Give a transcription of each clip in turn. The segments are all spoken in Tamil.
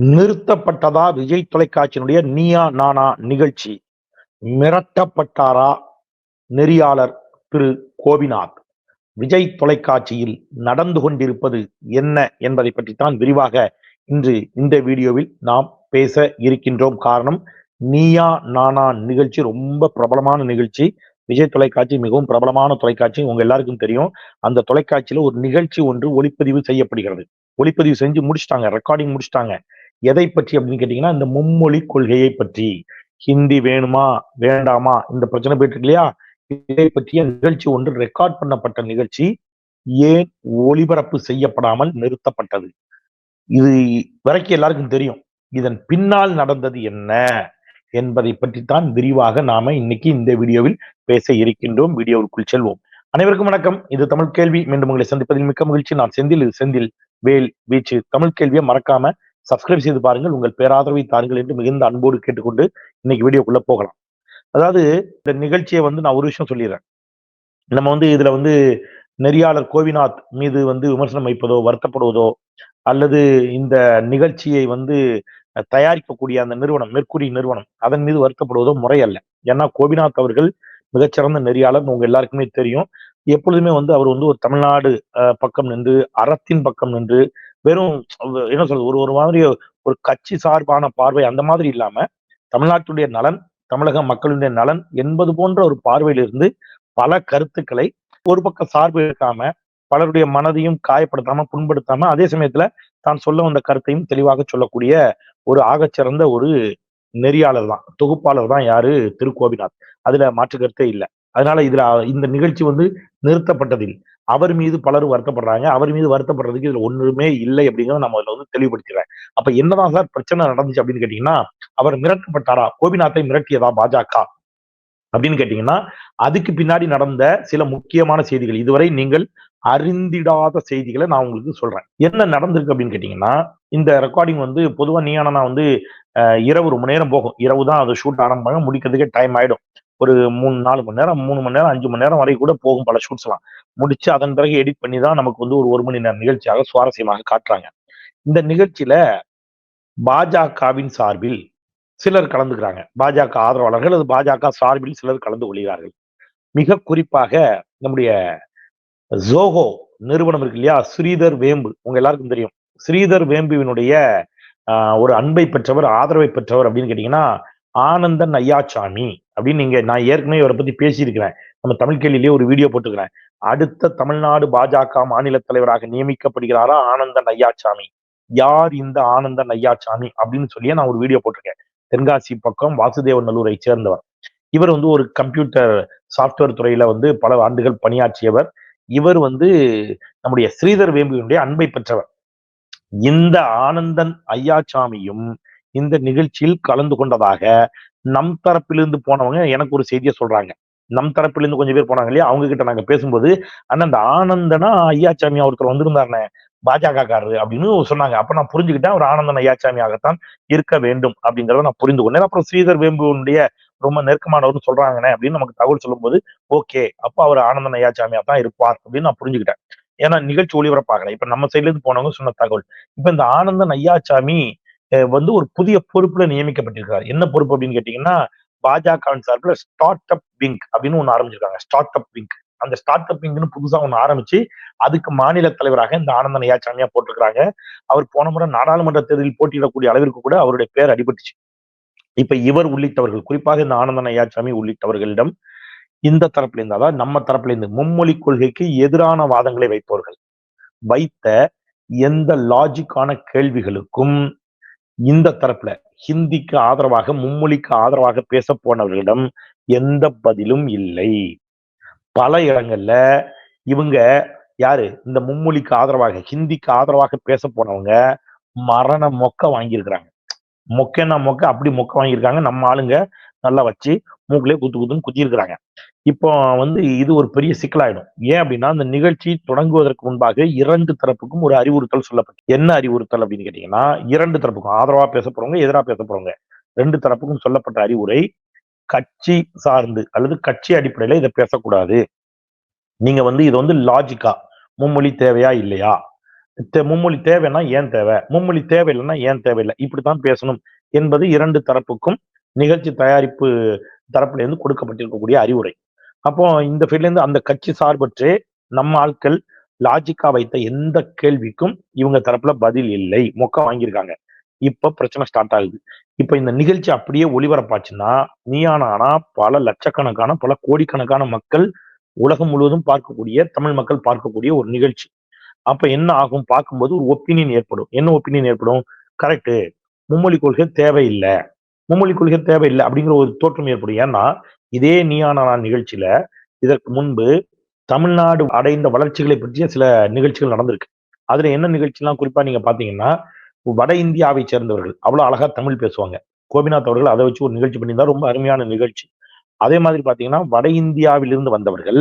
நிறுத்தப்பட்டதா விஜய் தொலைக்காட்சியினுடைய நீயா நானா நிகழ்ச்சி? மிரட்டப்பட்டாரா? நெறியாளர் திரு கோபிநாத். விஜய் தொலைக்காட்சியில் நடந்து கொண்டிருப்பது என்ன என்பதை பற்றித்தான் விரிவாக இன்று இந்த வீடியோவில் நாம் பேச இருக்கின்றோம். காரணம் நீயா நானா நிகழ்ச்சி ரொம்ப பிரபலமான நிகழ்ச்சி. விஜய் தொலைக்காட்சி மிகவும் பிரபலமான தொலைக்காட்சி. உங்க எல்லாருக்கும் தெரியும். அந்த தொலைக்காட்சியில ஒரு நிகழ்ச்சி ஒன்று ஒளிப்பதிவு செய்யப்படுகிறது. ஒளிப்பதிவு செஞ்சு முடிச்சிட்டாங்க. ரெக்கார்டிங் முடிச்சிட்டாங்க. எதை பற்றி அப்படின்னு கேட்டீங்கன்னா இந்த மும்மொழி கொள்கையை பற்றி. ஹிந்தி வேணுமா வேண்டாமா? இந்த பிரச்சனை போயிட்டு இருக்கு இல்லையா? இதை பற்றிய நிகழ்ச்சி ஒன்று ரெக்கார்ட் பண்ணப்பட்ட நிகழ்ச்சி ஏன் ஒளிபரப்பு செய்யப்படாமல் நிறுத்தப்பட்டது? இது வரைக்கும் எல்லாருக்கும் தெரியும். இதன் பின்னால் நடந்தது என்ன என்பதை பற்றித்தான் விரிவாக நாம இன்னைக்கு இந்த வீடியோவில் பேச இருக்கின்றோம். வீடியோவுக்குள் செல்வோம். அனைவருக்கும் வணக்கம். இது தமிழ் கேள்வி. மீண்டும் உங்களை சந்திப்பதில் மிக்க மகிழ்ச்சி. நான் செந்தில் இது செந்தில் வேல் வீச்சு. தமிழ் கேள்வியை மறக்காம சப்ஸ்கிரைப் செய்து பாருங்கள். உங்கள் பேராதரவை தாருங்கள் என்று மிகுந்த அன்போடு கேட்டுக்கொண்டு இன்னைக்கு வீடியோக்குள்ள போகலாம். அதாவது இந்த நிகழ்ச்சியை வந்து நான் ஒரு விஷயம் சொல்லிடுறேன். நம்ம வந்து இதுல வந்து நெறியாளர் கோவிநாத் மீது வந்து விமர்சனம் வைப்பதோ வருத்தப்படுவதோ அல்லது இந்த நிகழ்ச்சியை வந்து தயாரிக்கக்கூடிய அந்த நிறுவனம் மெர்க்குரி நிறுவனம் அதன் மீது வருத்தப்படுவதோ முறையல்ல. ஏன்னா கோபிநாத் அவர்கள் மிகச்சிறந்த நெறியாளர். உங்க எல்லாருக்குமே தெரியும். எப்பொழுதுமே வந்து அவர் வந்து ஒரு தமிழ்நாடு பக்கம் நின்று அறத்தின் பக்கம் நின்று வெறும் என்ன சொல்றது ஒரு ஒரு மாதிரி ஒரு கட்சி சார்பான பார்வை அந்த மாதிரி இல்லாம தமிழ்நாட்டுடைய நலன் தமிழக மக்களுடைய நலன் என்பது போன்ற ஒரு பார்வையிலிருந்து பல கருத்துக்களை ஒரு பக்கம் சார்பு இருக்காம பலருடைய மனதையும் காயப்படுத்தாம புண்படுத்தாம அதே சமயத்துல தான் சொல்ல வந்த கருத்தையும் தெளிவாக சொல்லக்கூடிய ஒரு ஆகச்சிறந்த ஒரு நெறியாளர் தான் தொகுப்பாளர் தான் யாரு? திருக்கோபிநாத் அதுல மாற்று கருத்தே இல்லை. அதனால இதுல இந்த நிகழ்ச்சி வந்து நிறுத்தப்பட்டதில் அவர் மீது பலரும் வருத்தப்படுறாங்க. அவர் மீது வருத்தப்படுறதுக்கு இதுல ஒண்ணுமே இல்லை அப்படிங்கிறத நம்ம அதுல வந்து தெளிவுபடுத்திடுறேன் அப்ப என்னதான் சார் பிரச்சனை நடந்துச்சு அப்படின்னு கேட்டீங்கன்னா அவர் மிரட்டப்பட்டாரா? கோபிநாத்தை மிரட்டியதா பாஜக? அப்படின்னு கேட்டீங்கன்னா அதுக்கு பின்னாடி நடந்த சில முக்கியமான செய்திகள். இதுவரை நீங்கள் அறிந்திடாத செய்திகளை நான் உங்களுக்கு சொல்றேன். என்ன நடந்திருக்கு அப்படின்னு கேட்டீங்கன்னா இந்த ரெக்கார்டிங் வந்து பொதுவாக நீயான வந்து இரவு ரொம்ப நேரம் போகும். இரவு தான் அதை ஷூட் ஆரம்பிப்பாங்க. முடிக்கிறதுக்கே டைம் ஆயிடும். ஒரு மூணு நாலு மணி நேரம் மூணு மணி நேரம் அஞ்சு மணி நேரம் வரை கூட போகும் பல ஷூட்ஸ் எல்லாம். முடிச்சு அதன் பிறகு எடிட் பண்ணி தான் நமக்கு வந்து ஒரு ஒரு மணி நேரம் நிகழ்ச்சியாக சுவாரஸ்யமாக காட்டுறாங்க. இந்த நிகழ்ச்சியில பாஜகவின் சார்பில் சிலர் கலந்துக்கிறாங்க. பாஜக ஆதரவாளர்கள் அது பாஜக சார்பில் சிலர் கலந்து கொள்கிறார்கள். மிக குறிப்பாக நம்முடைய ஜோகோ நிறுவனம் இருக்கு இல்லையா? ஸ்ரீதர் வேம்பு. உங்க எல்லாருக்கும் தெரியும். ஸ்ரீதர் வேம்புவினுடைய ஒரு அன்பை பெற்றவர் ஆதரவை பெற்றவர் அப்படின்னு கேட்டீங்கன்னா ஆனந்தன் ஐயாச்சாமி. அப்படின்னு நீங்க நான் ஏற்கனவே இவரை பத்தி பேசியிருக்கிறேன். நம்ம தமிழ் கேள்வியிலேயே ஒரு வீடியோ போட்டுக்கிறேன் அடுத்த தமிழ்நாடு பாஜக மாநில தலைவராக நியமிக்கப்படுகிறாரா ஆனந்தன் ஐயாச்சாமி யார் இந்த ஆனந்தன் ஐயாச்சாமி அப்படின்னு சொல்லியே நான் ஒரு வீடியோ போட்டிருக்கேன். தென்காசி பக்கம் வாசுதேவ நல்லூரை சேர்ந்தவர். இவர் வந்து ஒரு கம்ப்யூட்டர் சாஃப்ட்வேர் துறையில வந்து பல ஆண்டுகள் பணியாற்றியவர். இவர் வந்து நம்முடைய ஸ்ரீதர் வேம்பியினுடைய அன்பை பெற்றவர். இந்த ஆனந்தன் ஐயாச்சாமியும் இந்த நிகழ்ச்சியில் கலந்து கொண்டதாக நம் தரப்பிலிருந்து போனவங்க எனக்கு ஒரு செய்தியை சொல்றாங்க. நம் தரப்பிலிருந்து கொஞ்சம் பேர் போனாங்க இல்லையா? அவங்க கிட்ட நாங்க பேசும்போது அண்ணா இந்த ஆனந்தனா ஐயாச்சாமி ஒருத்தர் வந்திருந்தாருனே பாஜக காரரு அப்படின்னு சொன்னாங்க. அப்ப நான் புரிஞ்சுக்கிட்டேன் அவர் ஆனந்தன் ஐயாச்சாமியாகத்தான் இருக்க வேண்டும் அப்படிங்கறத நான் புரிந்து கொண்டேன். அப்புறம் ஸ்ரீதர் வேம்புனுடைய ரொம்ப நெருக்கமானவர்னு சொல்றாங்கண்ணே அப்படின்னு நமக்கு தகவல் சொல்லும்போது ஓகே அப்போ அவர் ஆனந்தன் ஐயாச்சாமியா தான் இருப்பார் அப்படின்னு நான் புரிஞ்சுக்கிட்டேன். ஏன்னா நிகழ்ச்சி ஒளிபரப்பாகல. இப்ப நம்ம சைட்ல இருந்து போனவங்க சொன்ன தகவல். இப்ப இந்த ஆனந்தன் ஐயாச்சாமி வந்து ஒரு புதிய பொறுப்புல நியமிக்கப்பட்டிருக்கிறார். என்ன பொறுப்பு அப்படின்னு கேட்டீங்கன்னா பாஜகவின் சார்பில் ஸ்டார்ட் அப் விங்க் அப்படின்னு ஒன்று ஆரம்பிச்சிருக்காங்க. ஸ்டார்ட் அப் விங் அந்த ஸ்டார்ட் அப் விங்னு புதுசா ஒன்று ஆரம்பிச்சு அதுக்கு மாநில தலைவராக இந்த ஆனந்தன் ஐயாச்சாமியா போட்டிருக்கிறாங்க. அவர் போன முறை நாடாளுமன்ற தேர்தலில் போட்டியிடக்கூடிய அளவிற்கு கூட அவருடைய பேர் அடிபட்டுச்சு. இப்ப இவர் உள்ளிட்டவர்கள் குறிப்பாக இந்த ஆனந்தன் ஐயாச்சாமி உள்ளிட்டவர்களிடம் இந்த தரப்புல இருந்து அதாவது நம்ம தரப்புல இருந்து மும்மொழி கொள்கைக்கு எதிரான வாதங்களை வைப்பவர்கள். வைத்த எந்த லாஜிக்கான கேள்விகளுக்கும் இந்த தரப்புல ஹிந்திக்கு ஆதரவாக மும்மொழிக்கு ஆதரவாக பேச போனவர்களிடம் எந்த பதிலும் இல்லை. பல இடங்கள்ல இவங்க யாரு? இந்த மும்மொழிக்கு ஆதரவாக ஹிந்திக்கு ஆதரவாக பேச போனவங்க மரண மொக்க வாங்கியிருக்கிறாங்க. மொக்கன்னா மொக்க அப்படி மொக்க வாங்கியிருக்காங்க. நம்ம ஆளுங்க நல்லா வச்சு மூக்கிலே குத்து குத்துன்னு குத்திருக்கிறாங்க இப்போ வந்து இது ஒரு பெரிய சிக்கலாயிடும். ஏன் அப்படின்னா அந்த நிகழ்ச்சி தொடங்குவதற்கு முன்பாக இரண்டு தரப்புக்கும் ஒரு அறிவுறுத்தல் சொல்லப்பட்டு என்ன அறிவுறுத்தல் அப்படின்னு கேட்டீங்கன்னா இரண்டு தரப்புக்கும் ஆதரவா பேச போறவங்க எதிராக பேச போறவங்க ரெண்டு தரப்புக்கும் சொல்லப்பட்ட அறிவுரை கட்சி சார்ந்து அல்லது கட்சி அடிப்படையில இதை பேசக்கூடாது. நீங்க வந்து இது வந்து லாஜிக்கா மும்மொழி தேவையா இல்லையா? மும்மொழி தேவைன்னா ஏன் தேவை? மும்மொழி தேவையில்லைன்னா ஏன் தேவையில்லை? இப்படித்தான் பேசணும் என்பது இரண்டு தரப்புக்கும் நிகழ்ச்சி தயாரிப்பு தரப்புல இருந்து கொடுக்கப்பட்டிருக்கக்கூடிய அறிவுரை. அப்போ இந்த ஃபீல்ட்லேருந்து அந்த கட்சி சார்பற்றே நம்ம ஆட்கள் லாஜிக்கா வைத்த எந்த கேள்விக்கும் இவங்க தரப்புல பதில் இல்லை. மொக்க வாங்கியிருக்காங்க. இப்ப பிரச்சனை ஸ்டார்ட் ஆகுது. இப்ப இந்த நிகழ்ச்சி அப்படியே ஒளிபரப்பாச்சுன்னா நீயானானா பல லட்சக்கணக்கான பல கோடிக்கணக்கான மக்கள் உலகம் முழுவதும் பார்க்கக்கூடிய தமிழ் மக்கள் பார்க்கக்கூடிய ஒரு நிகழ்ச்சி. அப்ப என்ன ஆகும்? பார்க்கும்போது ஒரு ஒப்பீனியன் ஏற்படும். என்ன ஒப்பீனியன் ஏற்படும்? கரெக்ட் மும்மொழி கொள்கை தேவையில்லை. மும்மொழி கொள்கை தேவையில்லை அப்படிங்கிற ஒரு தோற்றம் ஏற்படும். ஏன்னா இதே நீயான நிகழ்ச்சியில இதற்கு முன்பு தமிழ்நாடு அடைந்த வளர்ச்சிகளை பற்றிய சில நிகழ்ச்சிகள் நடந்திருக்கு. அதுல என்ன நிகழ்ச்சிலாம் குறிப்பா நீங்க பாத்தீங்கன்னா வட இந்தியாவை சேர்ந்தவர்கள் அவ்வளவு அழகா தமிழ் பேசுவாங்க. கோபிநாத் அவர்கள் அதை வச்சு ஒரு நிகழ்ச்சி பண்ணியிருந்தா ரொம்ப அருமையான நிகழ்ச்சி. அதே மாதிரி பாத்தீங்கன்னா வட இந்தியாவிலிருந்து வந்தவர்கள்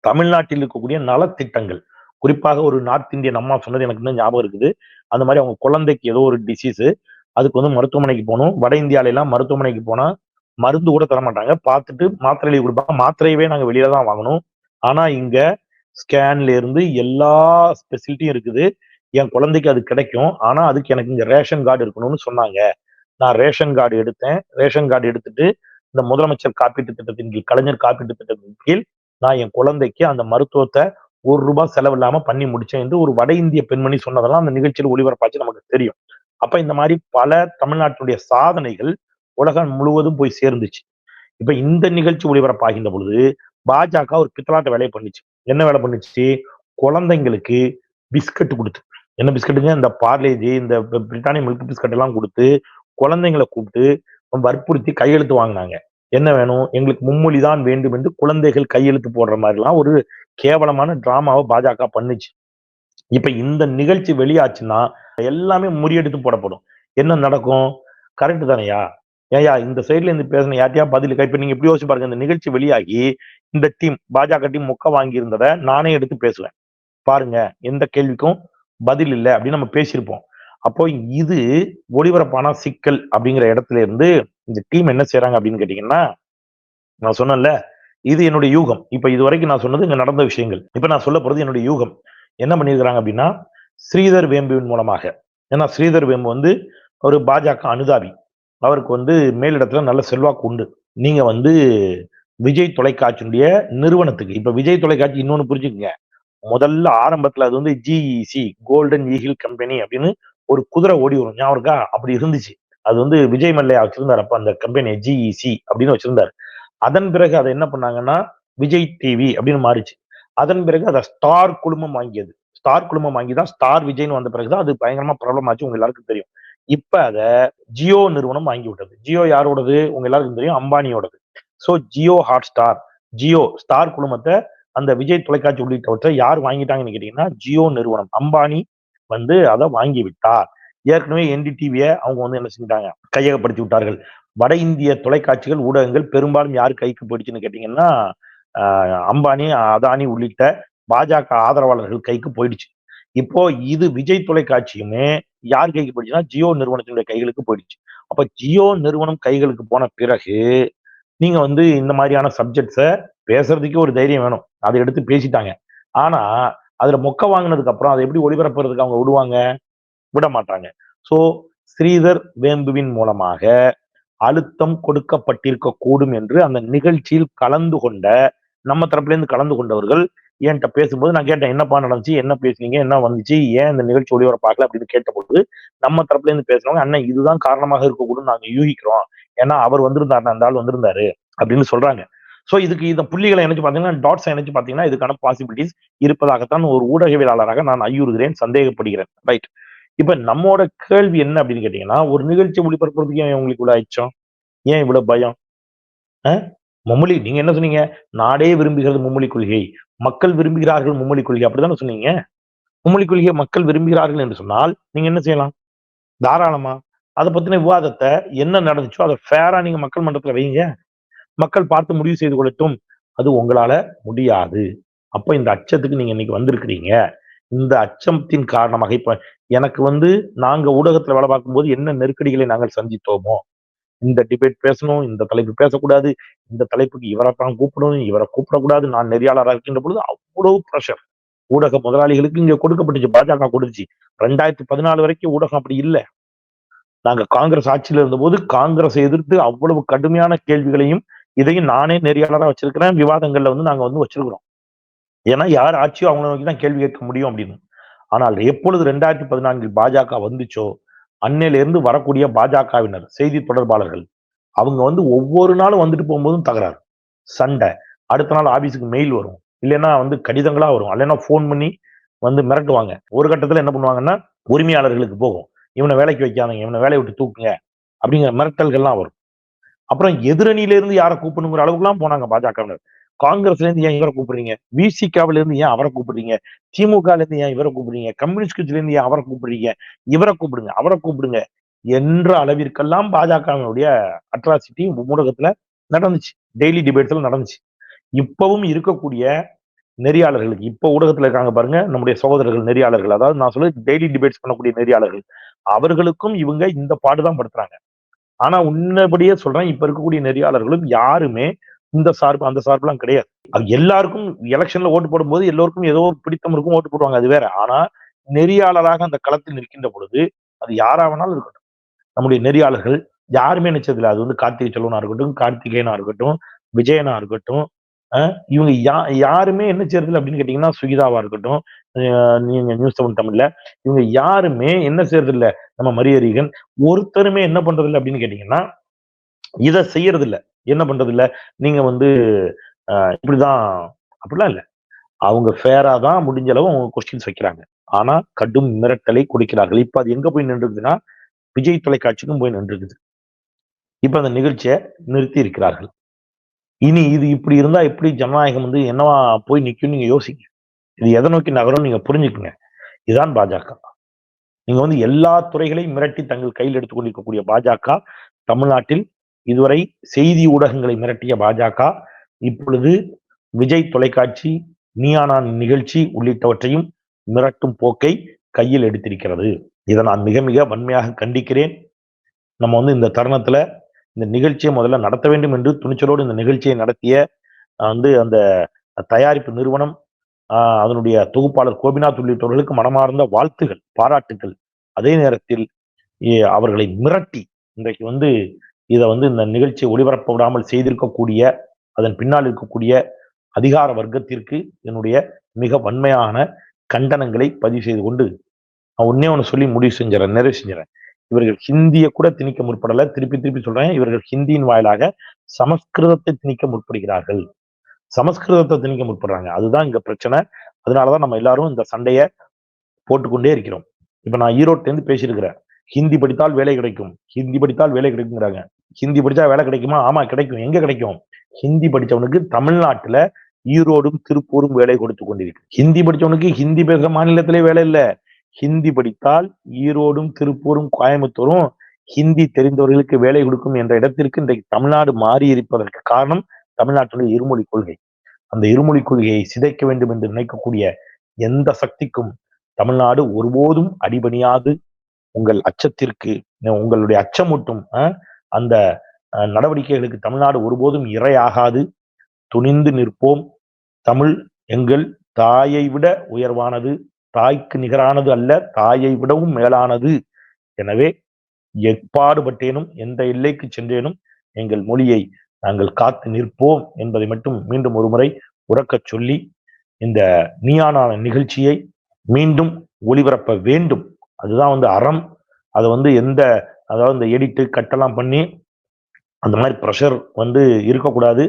தமிழ்நாட்டில் இருக்கக்கூடிய நலத்திட்டங்கள். குறிப்பாக ஒரு நார்த் இந்தியன் அம்மா சொன்னது எனக்கு இன்னும் ஞாபகம் இருக்குது. அந்த மாதிரி அவங்க குழந்தைக்கு ஏதோ ஒரு டிசீஸ் அதுக்கு வந்து மருத்துவமனைக்கு போகணும். வட இந்தியால எல்லாம் மருத்துவமனைக்கு போனா மருந்து கூட தர மாட்டாங்க. பார்த்துட்டு மாத்திரை எழுதி கொடுப்பாங்க. மாத்திரையவே நாங்க வெளியில தான் வாங்கணும். ஆனா இங்க ஸ்கேன்ல இருந்து எல்லா ஸ்பெசிலிட்டியும் இருக்குது. என் குழந்தைக்கு அது கிடைக்கும். ஆனா அதுக்கு எனக்கு இங்க ரேஷன் கார்டு இருக்கணும்னு சொன்னாங்க. நான் ரேஷன் கார்டு எடுத்தேன். ரேஷன் கார்டு எடுத்துட்டு இந்த முதலமைச்சர் காப்பீட்டு திட்டத்தின் கீழ் கலைஞர் காப்பீட்டு திட்டத்தின் கீழ் நான் என் குழந்தைக்கு அந்த மருத்துவத்தை ஒரு ரூபாய் செலவு இல்லாம பண்ணி முடிச்சேன் என்று ஒரு வட இந்திய பெண்மணி சொன்னதெல்லாம் அந்த நிகழ்ச்சியில் ஒளிபரப்பாச்சு நமக்கு தெரியும். அப்ப இந்த மாதிரி பல தமிழ்நாட்டினுடைய சாதனைகள் உலகம் முழுவதும் போய் சேர்ந்துச்சு. இப்ப இந்த நிகழ்ச்சி ஒளிபரப்பாகின்ற பொழுது பாஜக ஒரு பித்தலாட்ட வேலையை பண்ணுச்சு. என்ன வேலை பண்ணுச்சு? குழந்தைங்களுக்கு பிஸ்கட் கொடுத்து என்ன பிஸ்கட்டுங்க? இந்த பார்லேஜி இந்த பிரிட்டானிய மில்க் பிஸ்கட் எல்லாம் கொடுத்து குழந்தைங்களை கூப்பிட்டு வற்புறுத்தி கையெழுத்து வாங்கினாங்க. என்ன வேணும்? எங்களுக்கு மும்மொழி தான் வேண்டும் என்று குழந்தைகள் கையெழுத்து போடுற மாதிரிலாம் ஒரு கேவலமான டிராமாவை பாஜக பண்ணுச்சு. இப்ப இந்த நிகழ்ச்சி வெளியாச்சுன்னா எல்லாமே முறியடித்து போடப்படும். என்ன நடக்கும்? கரெக்ட் தானையா? ஏயா இந்த சைட்ல இருந்து பேசின யார்ட்டையா பதில் இப்ப நீங்க எப்படி யோசிச்சு பாருங்க. இந்த நிகழ்ச்சி வெளியாகி இந்த டீம் பாஜக டீம் முக்க வாங்கி இருந்ததை நானே எடுத்து பேசுவேன் பாருங்க எந்த கேள்விக்கும் பதில் இல்லை அப்படின்னு நம்ம பேசியிருப்போம். அப்போ இது ஒளிபரப்பான சிக்கல் அப்படிங்கிற இடத்துல இருந்து இந்த டீம் என்ன செய்யறாங்க அப்படின்னு கேட்டீங்கன்னா நான் சொன்னேன்ல இது என்னுடைய யூகம். இப்ப இது வரைக்கும் நான் சொன்னது இங்க நடந்த விஷயங்கள். இப்ப நான் சொல்ல போறது என்னுடைய யூகம். என்ன பண்ணியிருக்கிறாங்க அப்படின்னா ஸ்ரீதர் வேம்புவின் மூலமாக. ஏன்னா ஸ்ரீதர் வேம்பு வந்து ஒரு பாஜக அனுதாபி. அவருக்கு வந்து மேலிடத்துல நல்ல செல்வாக்கு உண்டு. நீங்க வந்து விஜய் தொலைக்காட்சியுடைய நிறுவனத்துக்கு இப்ப விஜய் தொலைக்காட்சி இன்னொன்னு புரிஞ்சுக்கங்க. முதல்ல ஆரம்பத்துல அது வந்து ஜிஇசி கோல்டன் ஈகிள் கம்பெனி அப்படின்னு ஒரு குதிரை ஓடி வரும். ஞாபகம் இருக்கா? அப்படி இருந்துச்சு. அது வந்து விஜய் மல்லையா வச்சிருந்தார். அப்ப அந்த கம்பெனி ஜிஇசி அப்படின்னு வச்சிருந்தாரு. அதன் பிறகு அதை என்ன பண்ணாங்கன்னா விஜய் டிவி அப்படின்னு மாறிச்சு. அதன் பிறகு அதை ஸ்டார் குழுமம் வாங்கியது. ஸ்டார் குழுமம் வாங்கி தான் ஸ்டார் விஜய்னு வந்த பிறகுதான் அது பயங்கரமா ப்ராப்ளம் ஆச்சு உங்க எல்லாருக்கும் தெரியும். இப்ப அதை ஜியோ நிறுவனம் வாங்கி விட்டது ஜியோ யாரோடது? உங்க எல்லாருக்கும் தெரியும் அம்பானியோடது. So Jio hot star Jio star குழுமத்தை அந்த விஜய் தொலைக்காட்சி உள்ளிட்டவற்றை யார் வாங்கிட்டாங்கன்னு கேட்டீங்கன்னா ஜியோ நிறுவனம். அம்பானி வந்து அதை வாங்கி விட்டார் ஏற்கனவே என்டிடிவியை அவங்க வந்து என்ன செஞ்சிட்டாங்க? கையகப்படுத்தி விட்டார்கள். வட இந்திய தொலைக்காட்சிகள் ஊடகங்கள் பெரும்பாலும் யார் கைக்கு போயிடுச்சுன்னு கேட்டீங்கன்னா அம்பானி அதானி உள்ளிட்ட பாஜக ஆதரவாளர்கள் கைக்கு போயிடுச்சு. இப்போ இது விஜய் தொலைக்காட்சியுமே யார் கைக்கு போயிடுச்சுன்னா ஜியோ நிறுவனத்தினுடைய கைகளுக்கு போயிடுச்சு. அப்ப ஜியோ நிறுவனம் கைகளுக்கு போன பிறகு நீங்க வந்து இந்த மாதிரியான சப்ஜெக்ட்ஸை பேசுறதுக்கே ஒரு தைரியம் வேணும். அதை எடுத்து பேசிட்டாங்க. ஆனா அதுல மொக்க வாங்கினதுக்கு அப்புறம் அதை எப்படி ஒளிபரப்புறதுக்கு அவங்க விடுவாங்க? விட மாட்டாங்க. சோ ஸ்ரீதர் வேம்புவின் மூலமாக அழுத்தம் கொடுக்கப்பட்டிருக்க கூடும் என்று அந்த நிகழ்ச்சியில் கலந்து கொண்ட நம்ம தரப்புல இருந்து கலந்து கொண்டவர்கள் என்கிட்ட பேசும்போது நான் கேட்டேன் என்னப்பா நடந்துச்சு? என்ன பேசுனீங்க? என்ன வந்துச்சு? ஏன் இந்த நிகழ்ச்சி ஒளிபரப்பாகல அப்படின்னு கேட்டபொழுது நம்ம தரப்புல இருந்து பேசுறவங்க அண்ணன் இதுதான் காரணமாக இருக்கக்கூடும். நாங்க யூகிக்கிறோம். ஏன்னா அவர் வந்திருந்தாரு அந்த ஆள் வந்திருந்தாரு. அப்படின்னு சொல்றாங்க. சோ இதுக்கு இந்த புள்ளிகளை இணைச்சு பாத்தீங்கன்னா டாட்ஸ் இணைச்சு பாத்தீங்கன்னா இதுக்கான பாசிபிலிட்டிஸ் இருப்பதாகத்தான் ஒரு ஊடகவியலாளராக நான் ஐயுறுகிறேன் சந்தேகப்படுகிறேன். ரைட் இப்ப நம்மோட கேள்வி என்ன அப்படின்னு கேட்டீங்கன்னா ஒரு நிகழ்ச்சி ஒளிபரப்புறதுக்கு ஏன் உங்களுக்கு இவ்வளவு ஆயிடுச்சோம் ஏன் இவ்வளவு பயம்? மும்மொழி நீங்க என்ன சொன்னீங்க? நாடே விரும்புகிறது மும்மொழி கொள்கை. மக்கள் விரும்புகிறார்கள் மும்மொழி கொள்கை. அப்படித்தானே சொன்னீங்க? மும்மொழி கொள்கையை மக்கள் விரும்புகிறார்கள் என்று சொன்னால் நீங்க என்ன செய்யலாம்? தாராளமா. அதை பத்தின விவாதத்தை என்ன நடந்துச்சோ அதை ஃபேரா நீங்க மக்கள் மன்றத்துல வைங்க. மக்கள் பார்த்து முடிவு செய்து கொள்ளட்டும். அது உங்களால முடியாது. அப்ப இந்த அச்சத்துக்கு நீங்க இன்னைக்கு வந்திருக்கிறீங்க. இந்த அச்சத்தின் காரணமாக இப்ப எனக்கு வந்து நாங்க ஊடகத்துல வேலை பார்க்கும்போது என்ன நெருக்கடிகளை நாங்கள் சந்தித்தோமோ இந்த டிபேட் பேசணும் இந்த தலைப்பு பேசக்கூடாது இந்த தலைப்புக்கு இவரை தான் கூப்பிடணும் இவரை கூப்பிடக்கூடாது நான் நெறியாளராக இருக்கின்ற பொழுது அவ்வளவு ப்ரெஷர் ஊடக முதலாளிகளுக்கு இங்க கொடுக்கப்பட்டுச்சு பாஜக கொடுத்துச்சு. ரெண்டாயிரத்தி பதினாலு வரைக்கும் ஊடகம் அப்படி இல்லை. நாங்க காங்கிரஸ் ஆட்சியில இருந்தபோது காங்கிரஸை எதிர்த்து அவ்வளவு கடுமையான கேள்விகளையும் இதையும் நானே நெறியாளராக வச்சிருக்கிறேன் விவாதங்கள்ல வந்து நாங்க வந்து வச்சிருக்கிறோம். ஏன்னா யார் ஆட்சியோ அவங்கள நோக்கி தான் கேள்வி கேட்க முடியும் அப்படின்னு. ஆனால் எப்பொழுது ரெண்டாயிரத்தி பதினான்கில் பாஜக வந்துச்சோ அன்னையிலிருந்து வரக்கூடிய பாஜகவினர் செய்தி தொடர்பாளர்கள் அவங்க வந்து ஒவ்வொரு நாளும் வந்துட்டு போகும்போதும் தகராறு. சண்டை. அடுத்த நாள் ஆபீஸுக்கு மெயில் வரும். இல்லைன்னா வந்து கடிதங்களா வரும். இல்லைன்னா ஃபோன் பண்ணி வந்து மிரட்டுவாங்க. ஒரு கட்டத்தில் என்ன பண்ணுவாங்கன்னா உரிமையாளர்களுக்கு போகும். இவனை வேலைக்கு வைக்காதீங்க இவனை வேலையை விட்டு தூக்குங்க அப்படிங்கிற மிரட்டல்கள்லாம் வரும். அப்புறம் எதிரணியிலேருந்து யாரை கூப்பிடணுங்கிற அளவுக்குலாம் போனாங்க பாஜகவினர். காங்கிரஸ்ல இருந்து ஏன் இவரை கூப்பிடுறீங்க? விசிகாவில இருந்து ஏன் அவரை கூப்பிடுறீங்க? திமுகல இருந்து ஏன் இவரை கூப்பிடுறீங்க? கம்யூனிஸ்ட் கட்சியில இருந்து ஏன் அவரை கூப்பிடுறீங்க? இவரை கூப்பிடுங்க அவரை கூப்பிடுங்க என்ற அளவிற்கெல்லாம் பாஜகவினுடைய அட்ராசிட்டி ஊடகத்துல நடந்துச்சு. டெய்லி டிபேட்ஸ்ல நடந்துச்சு. இப்பவும் இருக்கக்கூடிய நெறியாளர்களுக்கு இப்ப ஊடகத்துல இருக்காங்க பாருங்க நம்முடைய சகோதரர்கள் நெறியாளர்கள் அதாவது நான் சொல்ல டெய்லி டிபேட்ஸ் பண்ணக்கூடிய நெறியாளர்கள் அவர்களுக்கும் இவங்க இந்த பாடுதான் படுத்துறாங்க. ஆனா உன்னபடியே சொல்றேன் இப்ப இருக்கக்கூடிய நெறியாளர்களும் யாருமே இந்த சார்பு அந்த சார்புலாம் கிடையாது. அது எல்லாருக்கும் எலெக்ஷன்ல ஓட்டு போடும்போது எல்லோருக்கும் ஏதோ ஒரு பிடித்தம் இருக்கும் ஓட்டு போடுவாங்க அது வேற. ஆனா நெறியாளராக அந்த களத்தில் நிற்கின்ற பொழுது அது யாராவனாலும் இருக்கட்டும். நம்முடைய நெறியாளர்கள் யாருமே நினைச்சதில்லை. அது வந்து கார்த்திகை செல்வனா இருக்கட்டும் கார்த்திகேயனா இருக்கட்டும் விஜயனா இருக்கட்டும் இவங்க யா யாருமே என்ன செய்யறதில்ல அப்படின்னு கேட்டீங்கன்னா சுகிதாவா இருக்கட்டும் நீங்க நியூஸ் செவன் தமிழ்ல இவங்க யாருமே என்ன செய்யறதில்ல நம்ம மரியரீகன் ஒருத்தருமே என்ன பண்றதில்லை அப்படின்னு கேட்டீங்கன்னா இதை செய்யறதில்ல. என்ன பண்றது இல்ல நீங்க வந்து இப்படிதான் அப்படிலாம் இல்ல. அவங்க ஃபேரா தான் முடிஞ்ச அளவு அவங்க கொஸ்டின்ஸ் வைக்கிறாங்க. ஆனா கடும் மிரட்டலை கொடுக்கிறார்கள். இப்ப அது எங்க போய் நின்றுக்குதுன்னா விஜய் தொலைக்காட்சிக்கும் போய் நின்றுக்குது. இப்ப அந்த நிகழ்ச்சியை நிறுத்தி இருக்கிறார்கள். இனி இது இப்படி இருந்தா எப்படி ஜனநாயகம் வந்து என்னவா போய் நிக்கும் நீங்க யோசிங்க. இது எதை நோக்கி நகரும் நீங்க புரிஞ்சுக்குங்க. இதுதான் பாஜக. நீங்க வந்து எல்லா துறைகளையும் மிரட்டி தங்கள் கையில் எடுத்துக்கொண்டிருக்கக்கூடிய பாஜக தமிழ்நாட்டில் இதுவரை செய்தி ஊடகங்களை மிரட்டிய பாஜக இப்பொழுது விஜய் தொலைக்காட்சி நீயானான் நிகழ்ச்சி உள்ளிட்டவற்றையும் மிரட்டும் போக்கை கையில் எடுத்திருக்கிறது. இதை நான் மிக மிக வன்மையாக கண்டிக்கிறேன். நம்ம வந்து இந்த தருணத்துல இந்த நிகழ்ச்சியை முதல்ல நடத்த வேண்டும் என்று துணிச்சலோடு இந்த நிகழ்ச்சியை நடத்திய வந்து அந்த தயாரிப்பு நிறுவனம் அதனுடைய தொகுப்பாளர் கோபிநாத் உள்ளிட்டவர்களுக்கு மனமார்ந்த வாழ்த்துகள் பாராட்டுகள். அதே நேரத்தில் அவர்களை மிரட்டி இன்றைக்கு வந்து இதை வந்து இந்த நிகழ்ச்சியை ஒளிபரப்ப விடாமல் செய்திருக்கக்கூடிய அதன் பின்னால் இருக்கக்கூடிய அதிகார வர்க்கத்திற்கு என்னுடைய மிக வன்மையான கண்டனங்களை பதிவு செய்து கொண்டு நான் ஒன்னே ஒன்று சொல்லி முடிவு செஞ்சுறேன் நிறைவு செஞ்சுறேன் இவர்கள் ஹிந்தியை கூட திணிக்க முற்படலை. திருப்பி திருப்பி சொல்றேன். இவர்கள் ஹிந்தியின் வாயிலாக சமஸ்கிருதத்தை திணிக்க முற்படுகிறார்கள். சமஸ்கிருதத்தை திணிக்க முற்படுறாங்க. அதுதான் இங்க பிரச்சனை. அதனாலதான் நம்ம எல்லாரும் இந்த சண்டையை போட்டுக்கொண்டே இருக்கிறோம். இப்ப நான் ஈரோட்லேருந்து பேசியிருக்கிறேன். ஹிந்தி படித்தால் வேலை கிடைக்கும். ஹிந்தி படித்தால் வேலை கிடைக்குங்கிறாங்க. ஹிந்தி படிச்சா வேலை கிடைக்குமா? ஆமா கிடைக்கும். எங்க கிடைக்கும்? ஹிந்தி படிச்சவனுக்கு தமிழ்நாட்டுல ஈரோடும் திருப்பூரும் வேலை கொடுத்து கொண்டிருக்கு. ஹிந்தி படிச்சவனுக்கு ஹிந்தி பேசுற மாநிலத்திலே வேலை இல்லை. ஹிந்தி படித்தால் ஈரோடும் திருப்பூரும் கோயம்புத்தூரும் ஹிந்தி தெரிந்தவர்களுக்கு வேலை கொடுக்கும் என்ற இடத்திற்கு இன்றைக்கு தமிழ்நாடு மாறி இருப்பதற்கு காரணம் தமிழ்நாட்டுடைய இருமொழி கொள்கை. அந்த இருமொழி கொள்கையை சிதைக்க வேண்டும் என்று நினைக்கக்கூடிய எந்த சக்திக்கும் தமிழ்நாடு ஒருபோதும் அடிபணியாது. உங்கள் அச்சத்திற்கு உங்களுடைய அச்சமூட்டும் அந்த நடவடிக்கைகளுக்கு தமிழ்நாடு ஒருபோதும் இரையாகாது. துணிந்து நிற்போம். தமிழ் எங்கள் தாயை விட உயர்வானது. தாய்க்கு நிகரானது அல்ல தாயை விடவும் மேலானது. எனவே எப்பாடுபட்டேனும் எந்த எல்லைக்கு சென்றேனும் எங்கள் மொழியை நாங்கள் காத்து நிற்போம் என்பதை மட்டும் மீண்டும் ஒருமுறை உறக்கச் சொல்லி இந்த நீயானான நிகழ்ச்சியை மீண்டும் ஒளிபரப்ப வேண்டும். அதுதான் வந்து அறம். அதை வந்து எந்த அதாவது இந்த எடிட்டு கட்டெல்லாம் பண்ணி அந்த மாதிரி ப்ரெஷர் வந்து இருக்கக்கூடாது.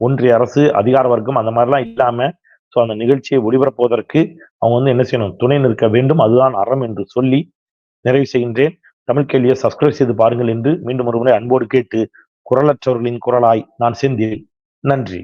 ஒன்றிய அரசு அதிகார வர்க்கம் அந்த மாதிரிலாம் இல்லாமல் ஸோ அந்த நிகழ்ச்சியை ஒளிபரப்புவதற்கு அவங்க வந்து என்ன செய்யணும்? துணை நிற்க வேண்டும். அதுதான் அறம் என்று சொல்லி நிறைவு செய்கின்றேன். தமிழ் கேள்வியை சப்ஸ்கிரைப் செய்து பாருங்கள் என்று மீண்டும் ஒரு முறை அன்போடு கேட்டு குரலற்றவர்களின் குரலாய் நான் செந்தேன் நன்றி.